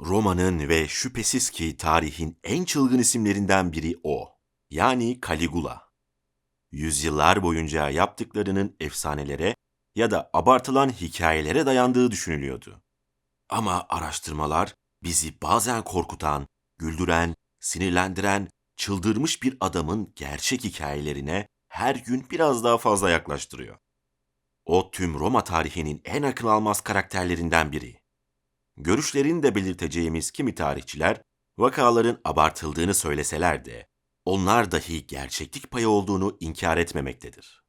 Roma'nın ve şüphesiz ki tarihin en çılgın isimlerinden biri o. Yani Caligula. Yüzyıllar boyunca yaptıklarının efsanelere ya da abartılan hikayelere dayandığı düşünülüyordu. Ama araştırmalar bizi bazen korkutan, güldüren, sinirlendiren, çıldırmış bir adamın gerçek hikayelerine her gün biraz daha fazla yaklaştırıyor. O tüm Roma tarihinin en akıl almaz karakterlerinden biri. Görüşlerini de belirteceğimiz kimi tarihçiler vakaların abartıldığını söyleseler de onlar dahi gerçeklik payı olduğunu inkar etmemektedir.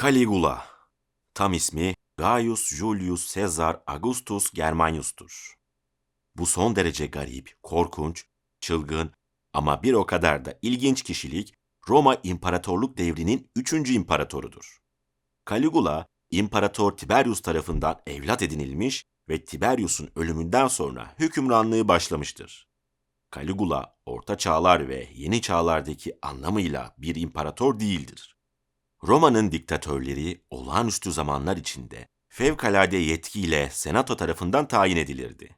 Caligula Tam ismi Gaius Julius Caesar Augustus Germanius'tur. Bu son derece garip, korkunç, çılgın ama bir o kadar da ilginç kişilik Roma İmparatorluk devrinin üçüncü imparatorudur. Caligula, İmparator Tiberius tarafından evlat edinilmiş ve Tiberius'un ölümünden sonra hükümranlığı başlamıştır. Caligula, Orta Çağlar ve Yeni Çağlardaki anlamıyla bir imparator değildir. Roma'nın diktatörleri olağanüstü zamanlar içinde fevkalade yetkiyle senato tarafından tayin edilirdi.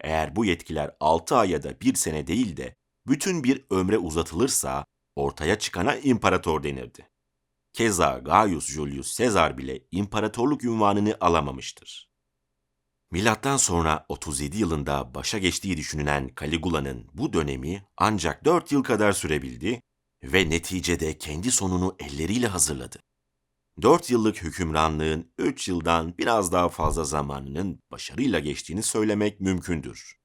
Eğer bu yetkiler 6 ay ya da 1 sene değil de bütün bir ömre uzatılırsa ortaya çıkana imparator denirdi. Keza Gaius Julius Caesar bile imparatorluk ünvanını alamamıştır. Milattan sonra 37 yılında başa geçtiği düşünülen Caligula'nın bu dönemi ancak 4 yıl kadar sürebildi ve neticede kendi sonunu elleriyle hazırladı. 4 yıllık hükümranlığın 3 yıldan biraz daha fazla zamanının başarıyla geçtiğini söylemek mümkündür.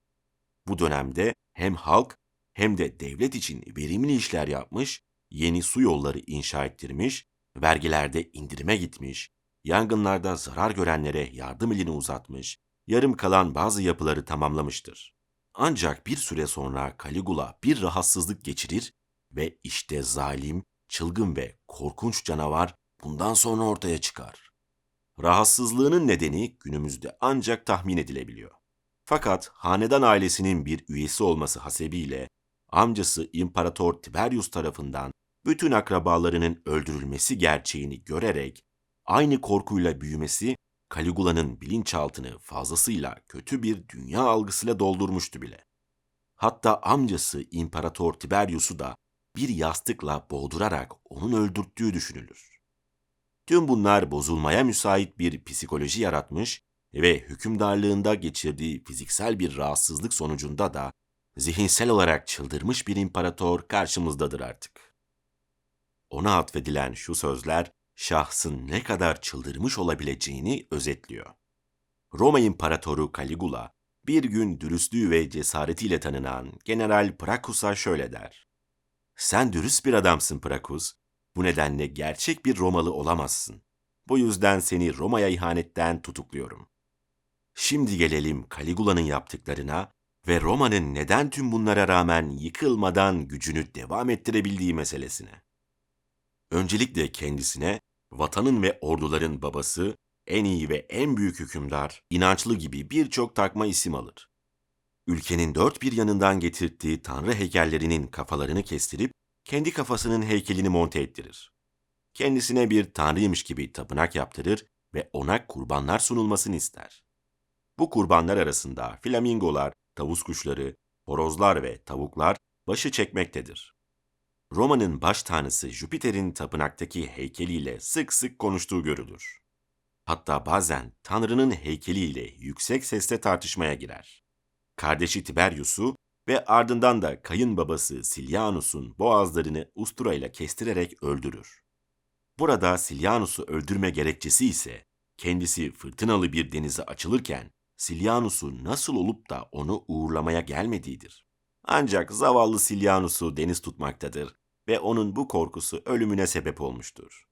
Bu dönemde hem halk hem de devlet için verimli işler yapmış, yeni su yolları inşa ettirmiş, vergilerde indirime gitmiş, yangınlarda zarar görenlere yardım elini uzatmış, yarım kalan bazı yapıları tamamlamıştır. Ancak bir süre sonra Caligula bir rahatsızlık geçirir ve işte zalim, çılgın ve korkunç canavar bundan sonra ortaya çıkar. Rahatsızlığının nedeni günümüzde ancak tahmin edilebiliyor. Fakat hanedan ailesinin bir üyesi olması hasebiyle amcası İmparator Tiberius tarafından bütün akrabalarının öldürülmesi gerçeğini görerek aynı korkuyla büyümesi Caligula'nın bilinçaltını fazlasıyla kötü bir dünya algısıyla doldurmuştu bile. Hatta amcası İmparator Tiberius'u da bir yastıkla boğdurarak onun öldürttüğü düşünülür. Tüm bunlar bozulmaya müsait bir psikoloji yaratmış ve hükümdarlığında geçirdiği fiziksel bir rahatsızlık sonucunda da zihinsel olarak çıldırmış bir imparator karşımızdadır artık. Ona atfedilen şu sözler şahsın ne kadar çıldırmış olabileceğini özetliyor. Roma İmparatoru Caligula bir gün dürüstlüğü ve cesaretiyle tanınan General Prakus'a şöyle der. Sen dürüst bir adamsın Prakus. Bu nedenle gerçek bir Romalı olamazsın. Bu yüzden seni Roma'ya ihanetten tutukluyorum. Şimdi gelelim Caligula'nın yaptıklarına ve Roma'nın neden tüm bunlara rağmen yıkılmadan gücünü devam ettirebildiği meselesine. Öncelikle kendisine vatanın ve orduların babası, en iyi ve en büyük hükümdar, inançlı gibi birçok takma isim alır. Ülkenin dört bir yanından getirdiği tanrı heykellerinin kafalarını kestirip kendi kafasının heykelini monte ettirir. Kendisine bir tanrıymış gibi tapınak yaptırır ve ona kurbanlar sunulmasını ister. Bu kurbanlar arasında flamingolar, tavus kuşları, horozlar ve tavuklar başı çekmektedir. Roma'nın baş tanrısı Jüpiter'in tapınaktaki heykeliyle sık sık konuştuğu görülür. Hatta bazen Tanrı'nın heykeliyle yüksek sesle tartışmaya girer. Kardeşi Tiberius'u ve ardından da kayınbabası Silyanus'un boğazlarını usturayla kestirerek öldürür. Burada Silyanus'u öldürme gerekçesi ise kendisi fırtınalı bir denize açılırken Silyanus'u nasıl olup da onu uğurlamaya gelmediğidir. Ancak zavallı Silyanus'u deniz tutmaktadır ve onun bu korkusu ölümüne sebep olmuştur.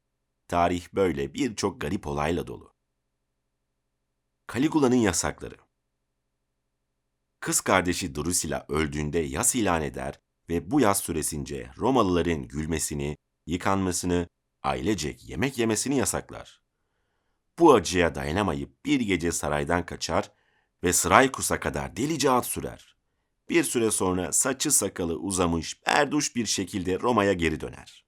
Tarih böyle birçok garip olayla dolu. Caligula'nın yasakları Kız kardeşi Drusilla öldüğünde yas ilan eder ve bu yas süresince Romalıların gülmesini, yıkanmasını, ailecek yemek yemesini yasaklar. Bu acıya dayanamayıp bir gece saraydan kaçar ve Sıraykus'a kadar delice at sürer. Bir süre sonra saçı sakalı uzamış, berduş bir şekilde Roma'ya geri döner.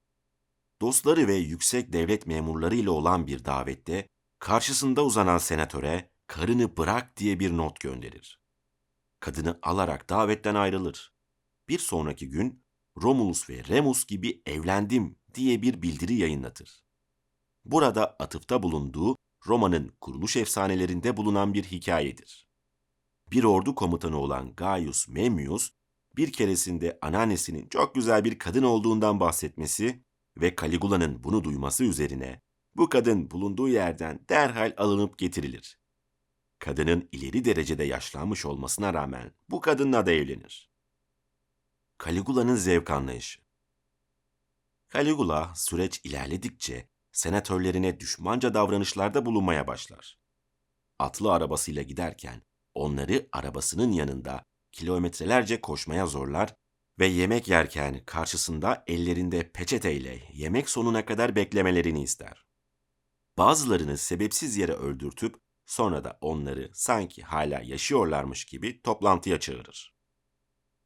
Dostları ve yüksek devlet memurları ile olan bir davette karşısında uzanan senatöre karını bırak diye bir not gönderir. kadını alarak davetten ayrılır. Bir sonraki gün Romulus ve Remus gibi evlendim diye bir bildiri yayınlatır. Burada atıfta bulunduğu Roma'nın kuruluş efsanelerinde bulunan bir hikayedir. Bir ordu komutanı olan Gaius Memmius, bir keresinde anneannesinin çok güzel bir kadın olduğundan bahsetmesi ve Caligula'nın bunu duyması üzerine bu kadın bulunduğu yerden derhal alınıp getirilir. Kadının ileri derecede yaşlanmış olmasına rağmen bu kadınla da evlenir. Caligula'nın zevk anlayışı Caligula süreç ilerledikçe senatörlerine düşmanca davranışlarda bulunmaya başlar. Atlı arabasıyla giderken onları arabasının yanında kilometrelerce koşmaya zorlar ve yemek yerken karşısında ellerinde peçeteyle yemek sonuna kadar beklemelerini ister. Bazılarını sebepsiz yere öldürtüp sonra da onları sanki hala yaşıyorlarmış gibi toplantıya çağırır.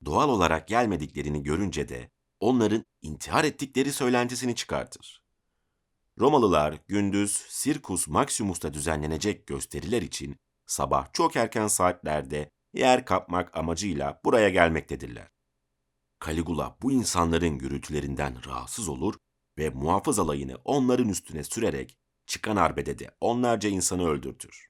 Doğal olarak gelmediklerini görünce de onların intihar ettikleri söylentisini çıkartır. Romalılar gündüz Circus Maximus'ta düzenlenecek gösteriler için sabah çok erken saatlerde yer kapmak amacıyla buraya gelmektedirler. Caligula bu insanların gürültülerinden rahatsız olur ve muhafız alayını onların üstüne sürerek çıkan arbedede onlarca insanı öldürtür.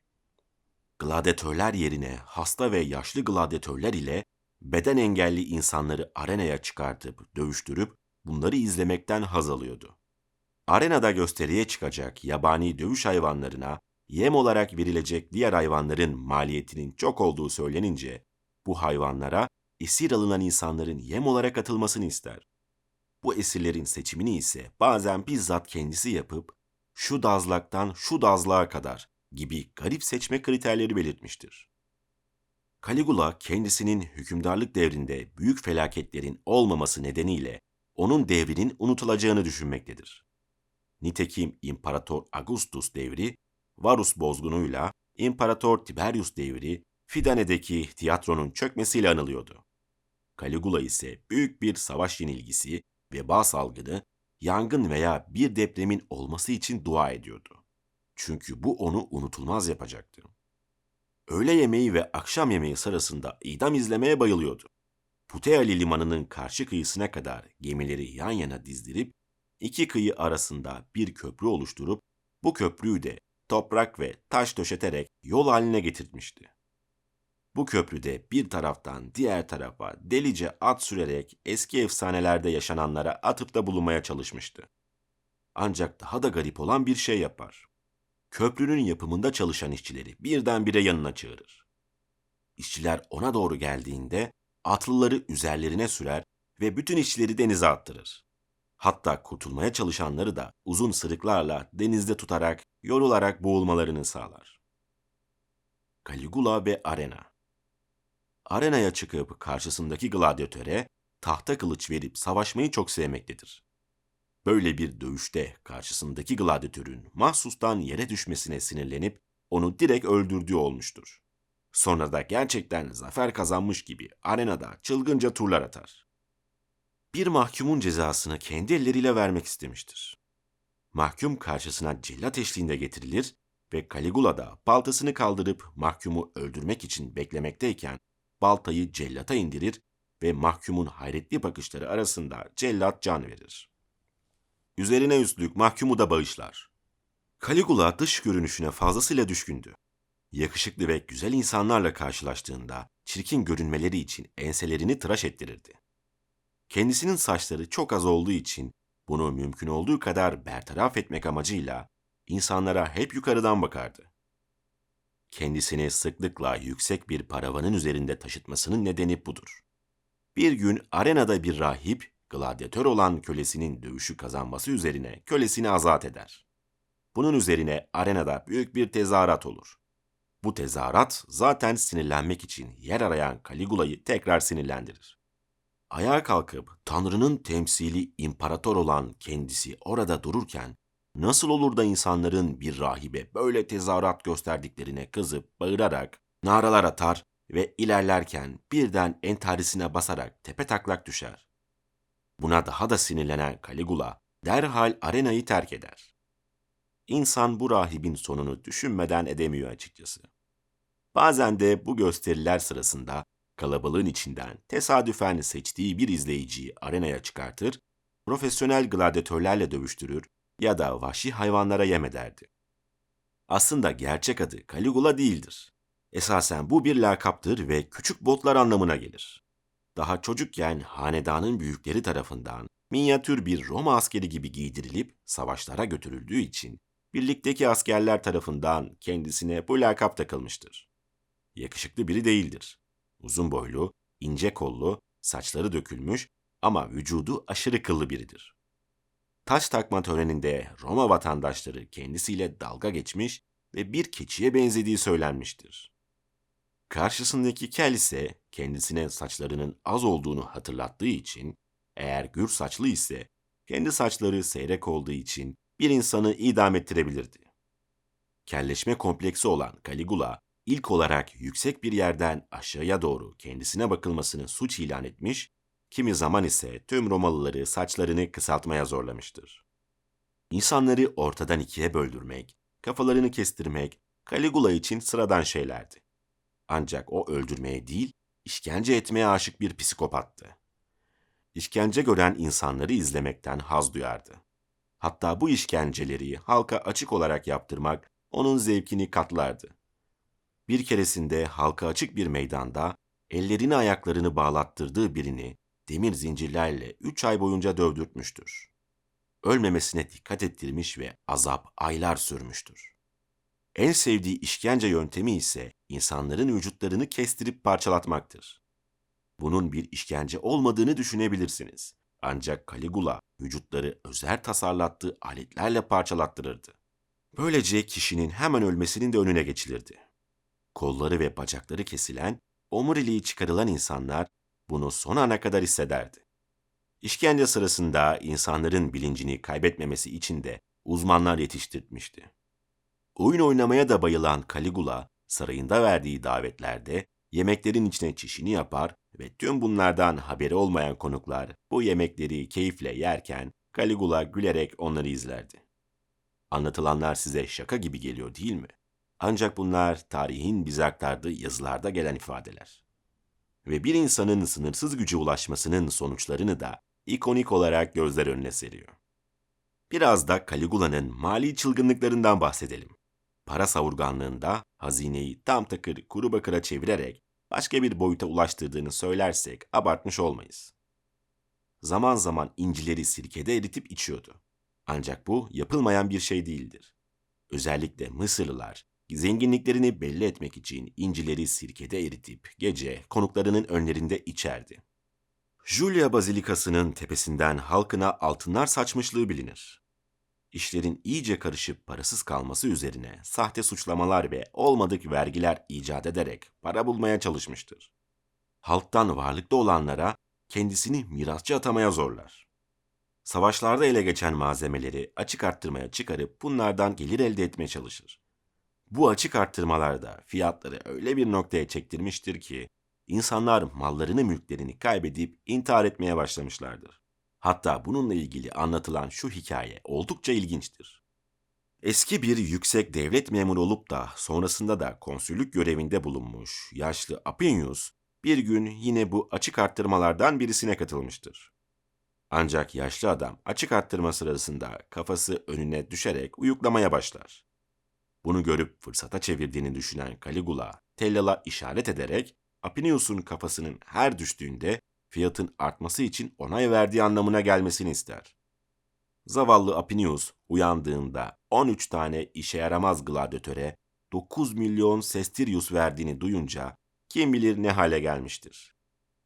Gladyatörler yerine hasta ve yaşlı gladyatörler ile beden engelli insanları arenaya çıkartıp dövüştürüp bunları izlemekten haz alıyordu. Arenada gösteriye çıkacak yabani dövüş hayvanlarına yem olarak verilecek diğer hayvanların maliyetinin çok olduğu söylenince bu hayvanlara esir alınan insanların yem olarak atılmasını ister. Bu esirlerin seçimini ise bazen bizzat kendisi yapıp şu dazlaktan şu dazlığa kadar gibi garip seçme kriterleri belirtmiştir. Caligula kendisinin hükümdarlık devrinde büyük felaketlerin olmaması nedeniyle onun devrinin unutulacağını düşünmektedir. Nitekim İmparator Augustus devri Varus bozgunuyla İmparator Tiberius devri Fidane'deki tiyatronun çökmesiyle anılıyordu. Caligula ise büyük bir savaş yenilgisi, veba salgını, yangın veya bir depremin olması için dua ediyordu. Çünkü bu onu unutulmaz yapacaktı. Öğle yemeği ve akşam yemeği sırasında idam izlemeye bayılıyordu. Puteoli limanının karşı kıyısına kadar gemileri yan yana dizdirip iki kıyı arasında bir köprü oluşturup bu köprüyü de toprak ve taş döşeterek yol haline getirmişti. Bu köprüde bir taraftan diğer tarafa delice at sürerek eski efsanelerde yaşananlara atıfta bulunmaya çalışmıştı. Ancak daha da garip olan bir şey yapar. Köprünün yapımında çalışan işçileri birdenbire yanına çağırır. İşçiler ona doğru geldiğinde atlıları üzerlerine sürer ve bütün işçileri denize attırır. Hatta kurtulmaya çalışanları da uzun sırıklarla denizde tutarak, yorularak boğulmalarını sağlar. Caligula ve Arena Arenaya çıkıp karşısındaki gladyatöre tahta kılıç verip savaşmayı çok sevmektedir. Böyle bir dövüşte karşısındaki gladyatörün mahsustan yere düşmesine sinirlenip onu direkt öldürdüğü olmuştur. Sonra da gerçekten zafer kazanmış gibi arenada çılgınca turlar atar. Bir mahkumun cezasını kendi elleriyle vermek istemiştir. Mahkum karşısına cellat eşliğinde getirilir ve Caligula da baltasını kaldırıp mahkumu öldürmek için beklemekteyken baltayı cellata indirir ve mahkumun hayretli bakışları arasında cellat can verir. Üzerine üstlük mahkumu da bağışlar. Caligula dış görünüşüne fazlasıyla düşkündü. Yakışıklı ve güzel insanlarla karşılaştığında çirkin görünmeleri için enselerini tıraş ettirirdi. Kendisinin saçları çok az olduğu için bunu mümkün olduğu kadar bertaraf etmek amacıyla insanlara hep yukarıdan bakardı. Kendisini sıklıkla yüksek bir paravanın üzerinde taşıtmasının nedeni budur. Bir gün arenada bir rahip, gladyatör olan kölesinin dövüşü kazanması üzerine kölesini azat eder. Bunun üzerine arenada büyük bir tezahürat olur. Bu tezahürat zaten sinirlenmek için yer arayan Caligula'yı tekrar sinirlendirir. Ayağa kalkıp Tanrı'nın temsili imparator olan kendisi orada dururken nasıl olur da insanların bir rahibe böyle tezahürat gösterdiklerine kızıp bağırarak naralar atar ve ilerlerken birden entarisine basarak tepe taklak düşer. Buna daha da sinirlenen Caligula derhal arenayı terk eder. İnsan bu rahibin sonunu düşünmeden edemiyor açıkçası. Bazen de bu gösteriler sırasında kalabalığın içinden tesadüfen seçtiği bir izleyiciyi arenaya çıkartır, profesyonel gladyatörlerle dövüştürür ya da vahşi hayvanlara yem ederdi. Aslında gerçek adı Caligula değildir. Esasen bu bir lakaptır ve küçük botlar anlamına gelir. Daha çocukken hanedanın büyükleri tarafından minyatür bir Roma askeri gibi giydirilip savaşlara götürüldüğü için birlikteki askerler tarafından kendisine bu lakap takılmıştır. Yakışıklı biri değildir. Uzun boylu, ince kollu, saçları dökülmüş ama vücudu aşırı kıllı biridir. Taş takma töreninde Roma vatandaşları kendisiyle dalga geçmiş ve bir keçiye benzediği söylenmiştir. Karşısındaki kel ise kendisine saçlarının az olduğunu hatırlattığı için, eğer gür saçlı ise kendi saçları seyrek olduğu için bir insanı idam ettirebilirdi. Kelleşme kompleksi olan Caligula, ilk olarak yüksek bir yerden aşağıya doğru kendisine bakılmasını suç ilan etmiş, kimi zaman ise tüm Romalıları saçlarını kısaltmaya zorlamıştır. İnsanları ortadan ikiye böldürmek, kafalarını kestirmek Caligula için sıradan şeylerdi. Ancak o öldürmeye değil, işkence etmeye aşık bir psikopattı. İşkence gören insanları izlemekten haz duyardı. Hatta bu işkenceleri halka açık olarak yaptırmak onun zevkini katlardı. Bir keresinde halka açık bir meydanda ellerini ayaklarını bağlattırdığı birini demir zincirlerle üç ay boyunca dövdürtmüştür. Ölmemesine dikkat ettirmiş ve azap aylar sürmüştür. En sevdiği işkence yöntemi ise insanların vücutlarını kestirip parçalatmaktır. Bunun bir işkence olmadığını düşünebilirsiniz. Ancak Caligula vücutları özel tasarlattığı aletlerle parçalattırırdı. Böylece kişinin hemen ölmesinin de önüne geçilirdi. Kolları ve bacakları kesilen, omuriliği çıkarılan insanlar bunu son ana kadar hissederdi. İşkence sırasında insanların bilincini kaybetmemesi için de uzmanlar yetiştirmişti. Oyun oynamaya da bayılan Caligula, sarayında verdiği davetlerde yemeklerin içine çişini yapar ve tüm bunlardan haberi olmayan konuklar bu yemekleri keyifle yerken Caligula gülerek onları izlerdi. Anlatılanlar size şaka gibi geliyor değil mi? Ancak bunlar tarihin bize aktardığı yazılarda gelen ifadeler. Ve bir insanın sınırsız güce ulaşmasının sonuçlarını da ikonik olarak gözler önüne seriyor. Biraz da Caligula'nın mali çılgınlıklarından bahsedelim. Para savurganlığında hazineyi tam takır kuru bakıra çevirerek başka bir boyuta ulaştırdığını söylersek abartmış olmayız. Zaman zaman incileri sirkede eritip içiyordu. Ancak bu yapılmayan bir şey değildir. Özellikle Mısırlılar zenginliklerini belli etmek için incileri sirkede eritip gece konuklarının önlerinde içerdi. Julia Bazilikası'nın tepesinden halkına altınlar saçmışlığı bilinir. İşlerin iyice karışıp parasız kalması üzerine sahte suçlamalar ve olmadık vergiler icat ederek para bulmaya çalışmıştır. Halktan varlıklı olanlara kendisini mirasçı atamaya zorlar. Savaşlarda ele geçen malzemeleri açık arttırmaya çıkarıp bunlardan gelir elde etmeye çalışır. Bu açık arttırmalarda fiyatları öyle bir noktaya çektirmiştir ki insanlar mallarını mülklerini kaybedip intihar etmeye başlamışlardır. Hatta bununla ilgili anlatılan şu hikaye oldukça ilginçtir. Eski bir yüksek devlet memuru olup da sonrasında da konsüllük görevinde bulunmuş yaşlı Apinius bir gün yine bu açık arttırmalardan birisine katılmıştır. Ancak yaşlı adam açık arttırma sırasında kafası önüne düşerek uyuklamaya başlar. Bunu görüp fırsata çevirdiğini düşünen Caligula, Tellala işaret ederek Apinius'un kafasının her düştüğünde fiyatın artması için onay verdiği anlamına gelmesini ister. Zavallı Apinius uyandığında 13 tane işe yaramaz gladyatöre 9 milyon sestirius verdiğini duyunca kim bilir ne hale gelmiştir.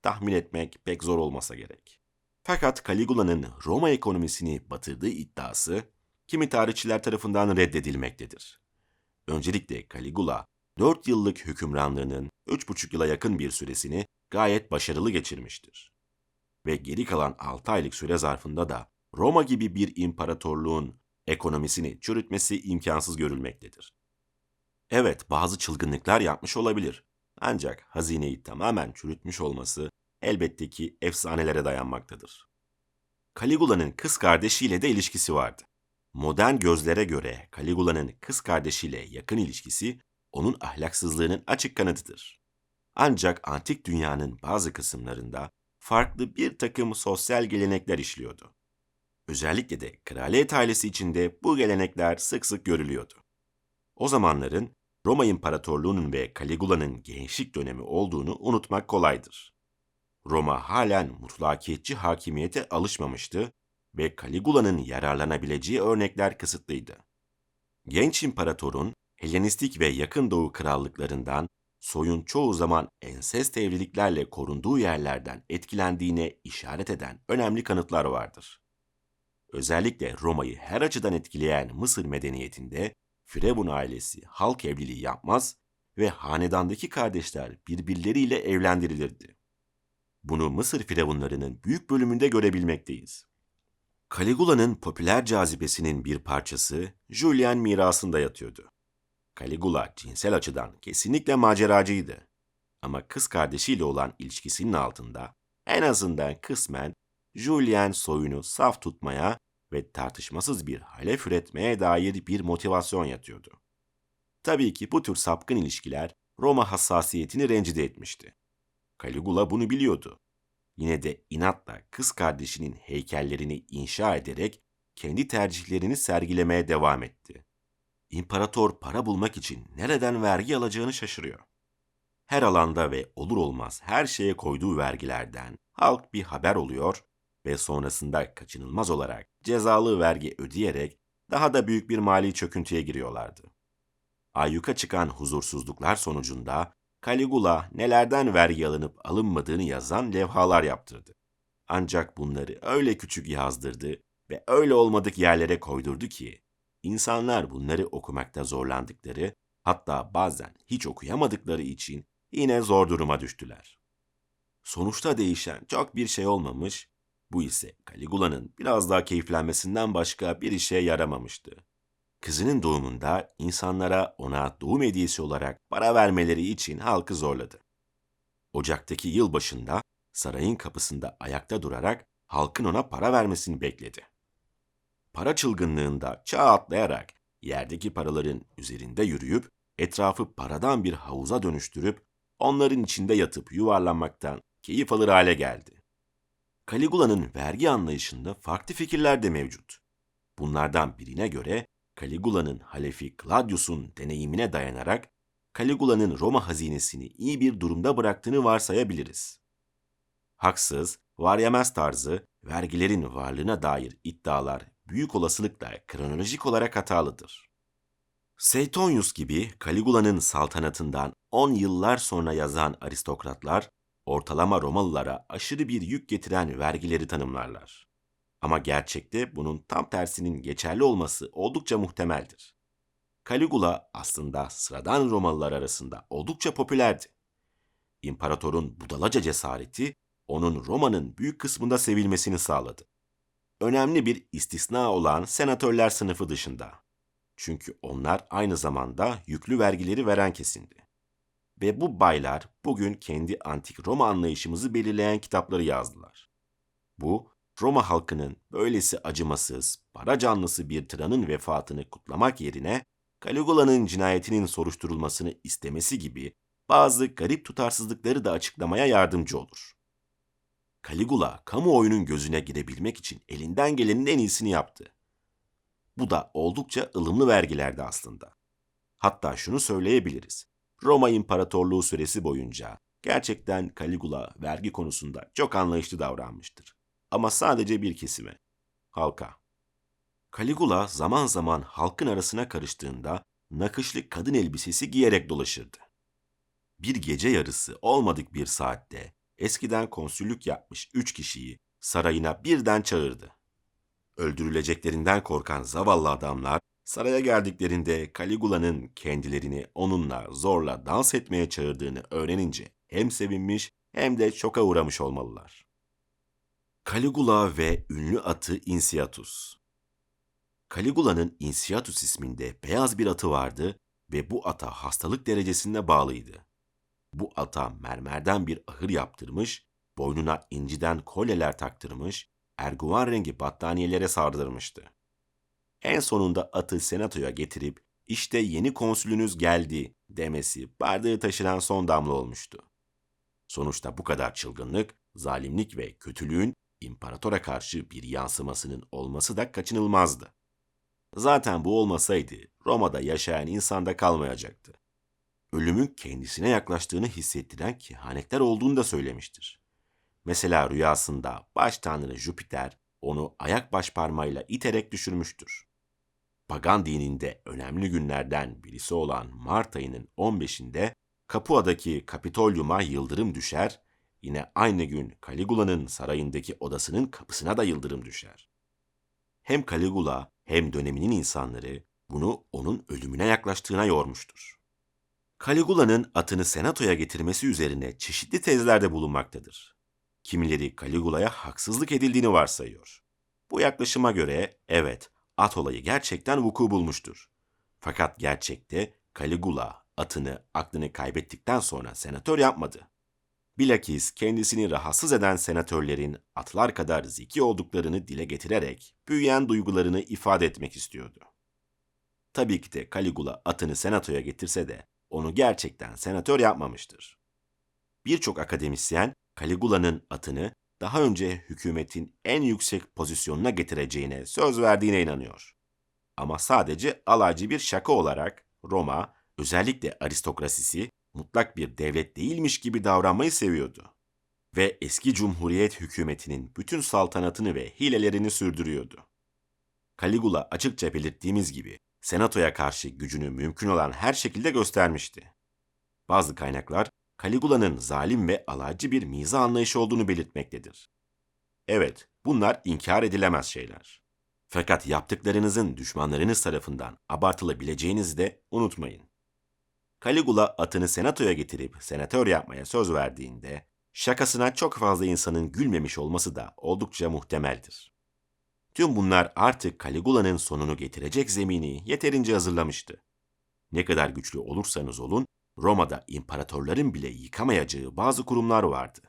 Tahmin etmek pek zor olmasa gerek. Fakat Caligula'nın Roma ekonomisini batırdığı iddiası kimi tarihçiler tarafından reddedilmektedir. Öncelikle Caligula 4 yıllık hükümranlığının 3,5 yıla yakın bir süresini gayet başarılı geçirmiştir. Ve geri kalan 6 aylık süre zarfında da Roma gibi bir imparatorluğun ekonomisini çürütmesi imkansız görülmektedir. Evet bazı çılgınlıklar yapmış olabilir. Ancak hazineyi tamamen çürütmüş olması elbette ki efsanelere dayanmaktadır. Caligula'nın kız kardeşiyle de ilişkisi vardı. Modern gözlere göre Caligula'nın kız kardeşiyle yakın ilişkisi onun ahlaksızlığının açık kanıtıdır. Ancak antik dünyanın bazı kısımlarında farklı bir takım sosyal gelenekler işliyordu. Özellikle de kraliyet ailesi içinde bu gelenekler sık sık görülüyordu. O zamanların Roma İmparatorluğu'nun ve Caligula'nın gençlik dönemi olduğunu unutmak kolaydır. Roma halen mutlakiyetçi hakimiyete alışmamıştı ve Caligula'nın yararlanabileceği örnekler kısıtlıydı. Genç imparatorun Helenistik ve Yakın Doğu krallıklarından soyun çoğu zaman ensest evliliklerle korunduğu yerlerden etkilendiğine işaret eden önemli kanıtlar vardır. Özellikle Roma'yı her açıdan etkileyen Mısır medeniyetinde Firavun ailesi halk evliliği yapmaz ve hanedandaki kardeşler birbirleriyle evlendirilirdi. Bunu Mısır firavunlarının büyük bölümünde görebilmekteyiz. Caligula'nın popüler cazibesinin bir parçası Julian mirasında yatıyordu. Caligula cinsel açıdan kesinlikle maceracıydı. Ama kız kardeşiyle olan ilişkisinin altında en azından kısmen Julian soyunu saf tutmaya ve tartışmasız bir halef üretmeye dair bir motivasyon yatıyordu. Tabii ki bu tür sapkın ilişkiler Roma hassasiyetini rencide etmişti. Caligula bunu biliyordu. Yine de inatla kız kardeşinin heykellerini inşa ederek kendi tercihlerini sergilemeye devam etti. İmparator para bulmak için nereden vergi alacağını şaşırıyor. Her alanda ve olur olmaz her şeye koyduğu vergilerden halk bir haber oluyor ve sonrasında kaçınılmaz olarak cezalı vergi ödeyerek daha da büyük bir mali çöküntüye giriyorlardı. Ayyuka çıkan huzursuzluklar sonucunda Caligula nelerden vergi alınıp alınmadığını yazan levhalar yaptırdı. Ancak bunları öyle küçük yazdırdı ve öyle olmadık yerlere koydurdu ki insanlar bunları okumakta zorlandıkları hatta bazen hiç okuyamadıkları için yine zor duruma düştüler. Sonuçta değişen çok bir şey olmamış bu ise Caligula'nın biraz daha keyiflenmesinden başka bir işe yaramamıştı. Kızının doğumunda insanlara ona doğum hediyesi olarak para vermeleri için halkı zorladı. Ocak'taki yılbaşında sarayın kapısında ayakta durarak halkın ona para vermesini bekledi. Para çılgınlığında çağ atlayarak yerdeki paraların üzerinde yürüyüp etrafı paradan bir havuza dönüştürüp onların içinde yatıp yuvarlanmaktan keyif alır hale geldi. Caligula'nın vergi anlayışında farklı fikirler de mevcut. Bunlardan birine göre Caligula'nın halefi Claudius'un deneyimine dayanarak Caligula'nın Roma hazinesini iyi bir durumda bıraktığını varsayabiliriz. Haksız, var tarzı, vergilerin varlığına dair iddialar büyük olasılıkla kronolojik olarak hatalıdır. Seitonius gibi Caligula'nın saltanatından 10 yıllar sonra yazan aristokratlar ortalama Romalılara aşırı bir yük getiren vergileri tanımlarlar. Ama gerçekte bunun tam tersinin geçerli olması oldukça muhtemeldir. Caligula aslında sıradan Romalılar arasında oldukça popülerdi. İmparatorun budalaca cesareti onun Roma'nın büyük kısmında sevilmesini sağladı. Önemli bir istisna olan senatörler sınıfı dışında. Çünkü onlar aynı zamanda yüklü vergileri veren kesindi. Ve bu baylar bugün kendi antik Roma anlayışımızı belirleyen kitapları yazdılar. Bu, Roma halkının böylesi acımasız, para canlısı bir tıranın vefatını kutlamak yerine Caligula'nın cinayetinin soruşturulmasını istemesi gibi bazı garip tutarsızlıkları da açıklamaya yardımcı olur. Caligula kamuoyunun gözüne girebilmek için elinden gelenin en iyisini yaptı. Bu da oldukça ılımlı vergilerdi aslında. Hatta şunu söyleyebiliriz. Roma İmparatorluğu süresi boyunca gerçekten Caligula vergi konusunda çok anlayışlı davranmıştır. Ama sadece bir kesime, halka. Caligula zaman zaman halkın arasına karıştığında nakışlı kadın elbisesi giyerek dolaşırdı. Bir gece yarısı olmadık bir saatte eskiden konsüllük yapmış üç kişiyi sarayına birden çağırdı. Öldürüleceklerinden korkan zavallı adamlar Saraya geldiklerinde Caligula'nın kendilerini onunla zorla dans etmeye çağırdığını öğrenince hem sevinmiş hem de şoka uğramış olmalılar. Caligula ve ünlü atı Insiatus Caligula'nın Insiatus isminde beyaz bir atı vardı ve bu ata hastalık derecesinde bağlıydı. Bu ata mermerden bir ahır yaptırmış, boynuna inciden kolyeler taktırmış, erguvan rengi battaniyelere sardırmıştı. En sonunda atı senatoya getirip işte yeni konsülünüz geldi demesi bardağı taşıran son damla olmuştu. Sonuçta bu kadar çılgınlık, zalimlik ve kötülüğün imparatora karşı bir yansımasının olması da kaçınılmazdı. Zaten bu olmasaydı Roma'da yaşayan insanda kalmayacaktı. Ölümün kendisine yaklaştığını hissettiren kehanetler olduğunu da söylemiştir. Mesela rüyasında baş tanrı Jüpiter onu ayak baş parmağıyla iterek düşürmüştür. Pagan dininde önemli günlerden birisi olan Mart ayının 15'inde Capua'daki Kapitolyum'a yıldırım düşer, yine aynı gün Caligula'nın sarayındaki odasının kapısına da yıldırım düşer. Hem Caligula hem döneminin insanları bunu onun ölümüne yaklaştığına yormuştur. Caligula'nın atını senatoya getirmesi üzerine çeşitli tezlerde bulunmaktadır. Kimileri Caligula'ya haksızlık edildiğini varsayıyor. Bu yaklaşıma göre evet, at olayı gerçekten vuku bulmuştur. Fakat gerçekte Caligula atını aklını kaybettikten sonra senatör yapmadı. Bilakis kendisini rahatsız eden senatörlerin atlar kadar zeki olduklarını dile getirerek büyüyen duygularını ifade etmek istiyordu. Tabii ki de Caligula atını senatoya getirse de onu gerçekten senatör yapmamıştır. Birçok akademisyen Caligula'nın atını daha önce hükümetin en yüksek pozisyonuna getireceğine söz verdiğine inanıyor. Ama sadece alaycı bir şaka olarak Roma, özellikle aristokrasisi mutlak bir devlet değilmiş gibi davranmayı seviyordu. Ve eski cumhuriyet hükümetinin bütün saltanatını ve hilelerini sürdürüyordu. Caligula açıkça belirttiğimiz gibi senatoya karşı gücünü mümkün olan her şekilde göstermişti. Bazı kaynaklar Caligula'nın zalim ve alaycı bir miza anlayışı olduğunu belirtmektedir. Evet, bunlar inkar edilemez şeyler. Fakat yaptıklarınızın düşmanlarınız tarafından abartılabileceğinizi de unutmayın. Caligula atını senatoya getirip senatör yapmaya söz verdiğinde şakasına çok fazla insanın gülmemiş olması da oldukça muhtemeldir. Tüm bunlar artık Caligula'nın sonunu getirecek zemini yeterince hazırlamıştı. Ne kadar güçlü olursanız olun, Roma'da imparatorların bile yıkamayacağı bazı kurumlar vardı.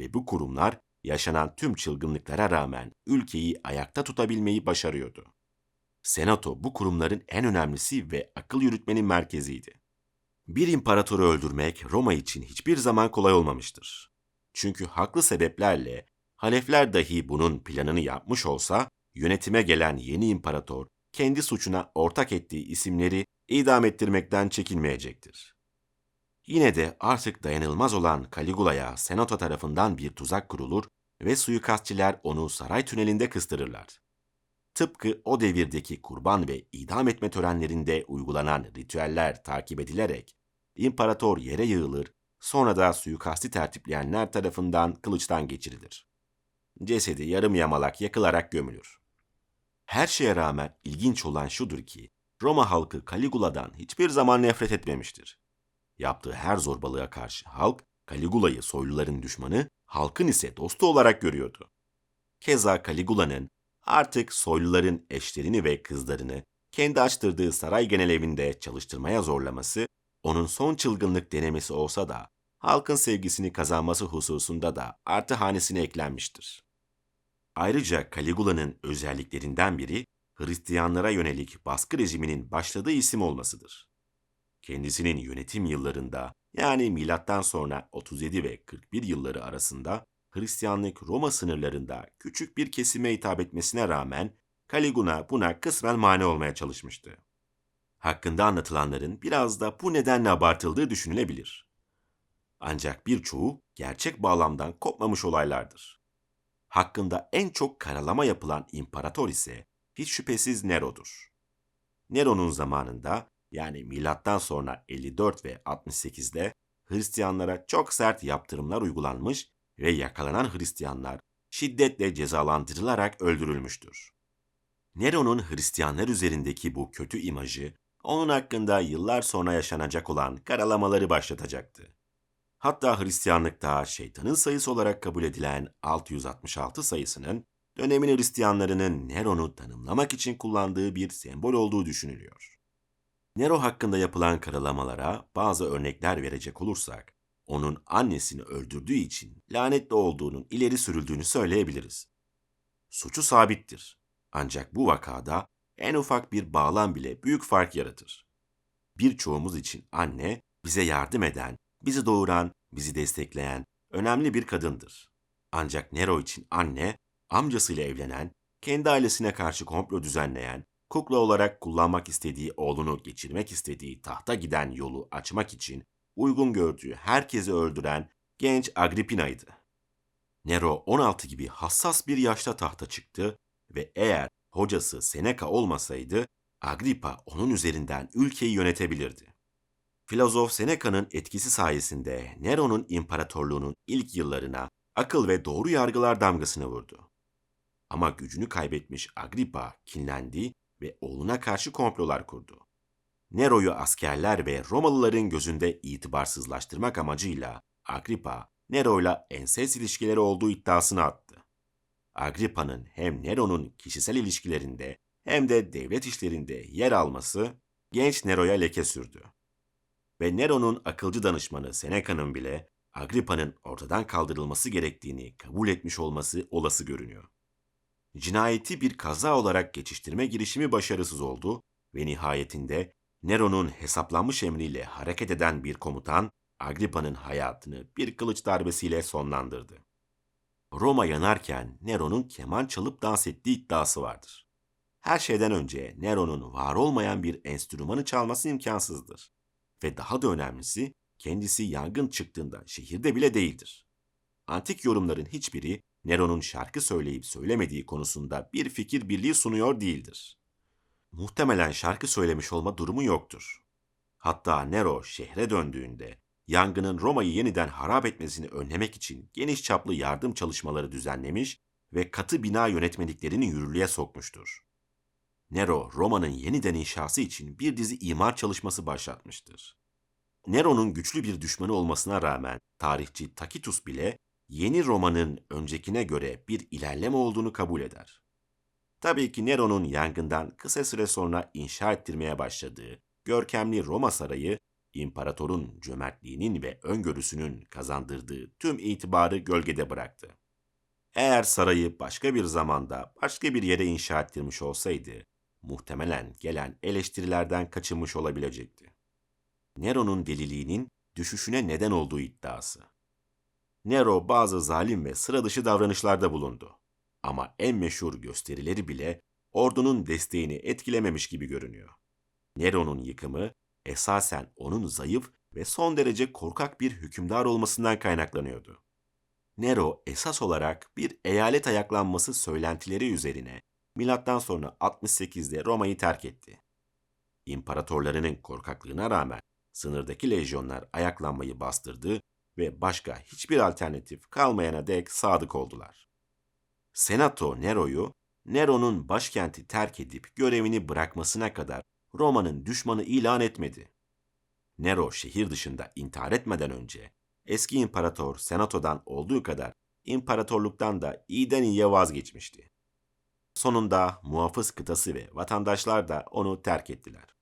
Ve bu kurumlar yaşanan tüm çılgınlıklara rağmen ülkeyi ayakta tutabilmeyi başarıyordu. Senato bu kurumların en önemlisi ve akıl yürütmenin merkeziydi. Bir imparatoru öldürmek Roma için hiçbir zaman kolay olmamıştır. Çünkü haklı sebeplerle halefler dahi bunun planını yapmış olsa yönetime gelen yeni imparator kendi suçuna ortak ettiği isimleri idam ettirmekten çekinmeyecektir. Yine de artık dayanılmaz olan Caligula'ya Senato tarafından bir tuzak kurulur ve suikastçiler onu saray tünelinde kıstırırlar. Tıpkı o devirdeki kurban ve idam etme törenlerinde uygulanan ritüeller takip edilerek imparator yere yığılır, sonra da suikasti tertipleyenler tarafından kılıçtan geçirilir. Cesedi yarım yamalak yakılarak gömülür. Her şeye rağmen ilginç olan şudur ki Roma halkı Caligula'dan hiçbir zaman nefret etmemiştir. Yaptığı her zorbalığa karşı halk Caligula'yı soyluların düşmanı, halkın ise dostu olarak görüyordu. Keza Caligula'nın artık soyluların eşlerini ve kızlarını kendi açtırdığı saray genel evinde çalıştırmaya zorlaması, onun son çılgınlık denemesi olsa da halkın sevgisini kazanması hususunda da artı hanesine eklenmiştir. Ayrıca Caligula'nın özelliklerinden biri Hristiyanlara yönelik baskı rejiminin başladığı isim olmasıdır. Kendisinin yönetim yıllarında yani milattan sonra 37 ve 41 yılları arasında Hristiyanlık Roma sınırlarında küçük bir kesime hitap etmesine rağmen Caligula buna kısmen mani olmaya çalışmıştı. Hakkında anlatılanların biraz da bu nedenle abartıldığı düşünülebilir. Ancak birçoğu gerçek bağlamdan kopmamış olaylardır. Hakkında en çok karalama yapılan imparator ise hiç şüphesiz Nero'dur. Nero'nun zamanında yani milattan sonra 54 ve 68'de Hristiyanlara çok sert yaptırımlar uygulanmış ve yakalanan Hristiyanlar şiddetle cezalandırılarak öldürülmüştür. Nero'nun Hristiyanlar üzerindeki bu kötü imajı onun hakkında yıllar sonra yaşanacak olan karalamaları başlatacaktı. Hatta Hristiyanlıkta şeytanın sayısı olarak kabul edilen 666 sayısının dönemin Hristiyanlarının Nero'nu tanımlamak için kullandığı bir sembol olduğu düşünülüyor. Nero hakkında yapılan karalamalara bazı örnekler verecek olursak, onun annesini öldürdüğü için lanetli olduğunun ileri sürüldüğünü söyleyebiliriz. Suçu sabittir. Ancak bu vakada en ufak bir bağlam bile büyük fark yaratır. Birçoğumuz için anne bize yardım eden, bizi doğuran, bizi destekleyen, önemli bir kadındır. Ancak Nero için anne, amcasıyla evlenen, kendi ailesine karşı komplo düzenleyen, kukla olarak kullanmak istediği oğlunu geçirmek istediği tahta giden yolu açmak için uygun gördüğü herkesi öldüren genç Agrippina'ydı. Nero 16 gibi hassas bir yaşta tahta çıktı ve eğer hocası Seneca olmasaydı Agrippa onun üzerinden ülkeyi yönetebilirdi. Filozof Seneca'nın etkisi sayesinde Nero'nun imparatorluğunun ilk yıllarına akıl ve doğru yargılar damgasını vurdu. Ama gücünü kaybetmiş Agrippa kinlendi ve oğluna karşı komplolar kurdu. Nero'yu askerler ve Romalıların gözünde itibarsızlaştırmak amacıyla Agrippa, Nero'yla enses ilişkileri olduğu iddiasını attı. Agrippa'nın hem Nero'nun kişisel ilişkilerinde hem de devlet işlerinde yer alması genç Nero'ya leke sürdü. Ve Nero'nun akılcı danışmanı Seneca'nın bile Agrippa'nın ortadan kaldırılması gerektiğini kabul etmiş olması olası görünüyor. Cinayeti bir kaza olarak geçiştirme girişimi başarısız oldu ve nihayetinde Nero'nun hesaplanmış emriyle hareket eden bir komutan Agrippa'nın hayatını bir kılıç darbesiyle sonlandırdı. Roma yanarken Nero'nun keman çalıp dans ettiği iddiası vardır. Her şeyden önce Nero'nun var olmayan bir enstrümanı çalması imkansızdır. Ve daha da önemlisi kendisi yangın çıktığında şehirde bile değildir. Antik yorumların hiçbiri Nero'nun şarkı söyleyip söylemediği konusunda bir fikir birliği sunuyor değildir. Muhtemelen şarkı söylemiş olma durumu yoktur. Hatta Nero şehre döndüğünde yangının Roma'yı yeniden harap etmesini önlemek için geniş çaplı yardım çalışmaları düzenlemiş ve katı bina yönetmeliklerini yürürlüğe sokmuştur. Nero, Roma'nın yeniden inşası için bir dizi imar çalışması başlatmıştır. Nero'nun güçlü bir düşmanı olmasına rağmen tarihçi Tacitus bile yeni Roma'nın öncekine göre bir ilerleme olduğunu kabul eder. Tabii ki Nero'nun yangından kısa süre sonra inşa ettirmeye başladığı görkemli Roma sarayı, imparatorun cömertliğinin ve öngörüsünün kazandırdığı tüm itibarı gölgede bıraktı. Eğer sarayı başka bir zamanda başka bir yere inşa ettirmiş olsaydı, muhtemelen gelen eleştirilerden kaçınmış olabilecekti. Nero'nun deliliğinin düşüşüne neden olduğu iddiası. Nero bazı zalim ve sıra dışı davranışlarda bulundu. Ama en meşhur gösterileri bile ordunun desteğini etkilememiş gibi görünüyor. Nero'nun yıkımı esasen onun zayıf ve son derece korkak bir hükümdar olmasından kaynaklanıyordu. Nero esas olarak bir eyalet ayaklanması söylentileri üzerine milattan sonra 68'de Roma'yı terk etti. İmparatorlarının korkaklığına rağmen sınırdaki lejyonlar ayaklanmayı bastırdı ve başka hiçbir alternatif kalmayana dek sadık oldular. Senato Nero'yu Nero'nun başkenti terk edip görevini bırakmasına kadar Roma'nın düşmanı ilan etmedi. Nero şehir dışında intihar etmeden önce eski imparator Senato'dan olduğu kadar imparatorluktan da iyiden iyiye vazgeçmişti. Sonunda muhafız kıtası ve vatandaşlar da onu terk ettiler.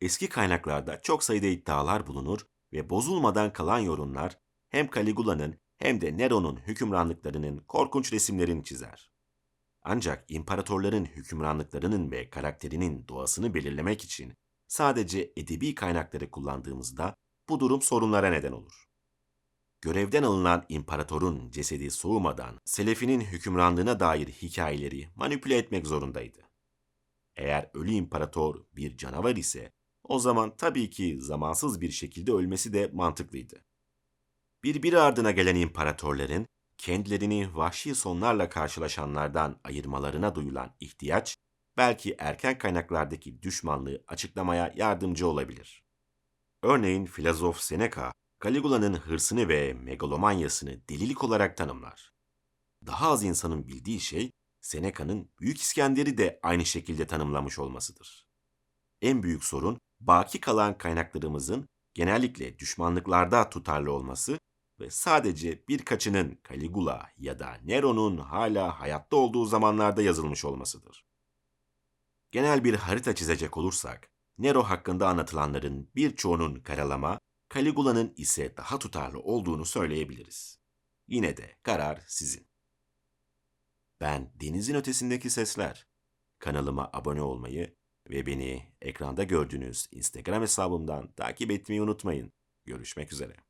Eski kaynaklarda çok sayıda iddialar bulunur ve bozulmadan kalan yorumlar hem Caligula'nın hem de Nero'nun hükümranlıklarının korkunç resimlerini çizer. Ancak imparatorların hükümranlıklarının ve karakterinin doğasını belirlemek için sadece edebi kaynakları kullandığımızda bu durum sorunlara neden olur. Görevden alınan imparatorun cesedi soğumadan Selefi'nin hükümranlığına dair hikayeleri manipüle etmek zorundaydı. Eğer ölü imparator bir canavar ise o zaman tabii ki zamansız bir şekilde ölmesi de mantıklıydı. Birbiri ardına gelen imparatorların kendilerini vahşi sonlarla karşılaşanlardan ayırmalarına duyulan ihtiyaç, belki erken kaynaklardaki düşmanlığı açıklamaya yardımcı olabilir. Örneğin filozof Seneca, Caligula'nın hırsını ve megalomanyasını delilik olarak tanımlar. Daha az insanın bildiği şey, Seneca'nın Büyük İskender'i de aynı şekilde tanımlamış olmasıdır. En büyük sorun, baki kalan kaynaklarımızın genellikle düşmanlıklarda tutarlı olması ve sadece birkaçının Caligula ya da Nero'nun hala hayatta olduğu zamanlarda yazılmış olmasıdır. Genel bir harita çizecek olursak, Nero hakkında anlatılanların birçoğunun karalama, Caligula'nın ise daha tutarlı olduğunu söyleyebiliriz. Yine de karar sizin. Ben Denizin Ötesindeki Sesler. Kanalıma abone olmayı ve beni ekranda gördüğünüz Instagram hesabımdan takip etmeyi unutmayın. Görüşmek üzere.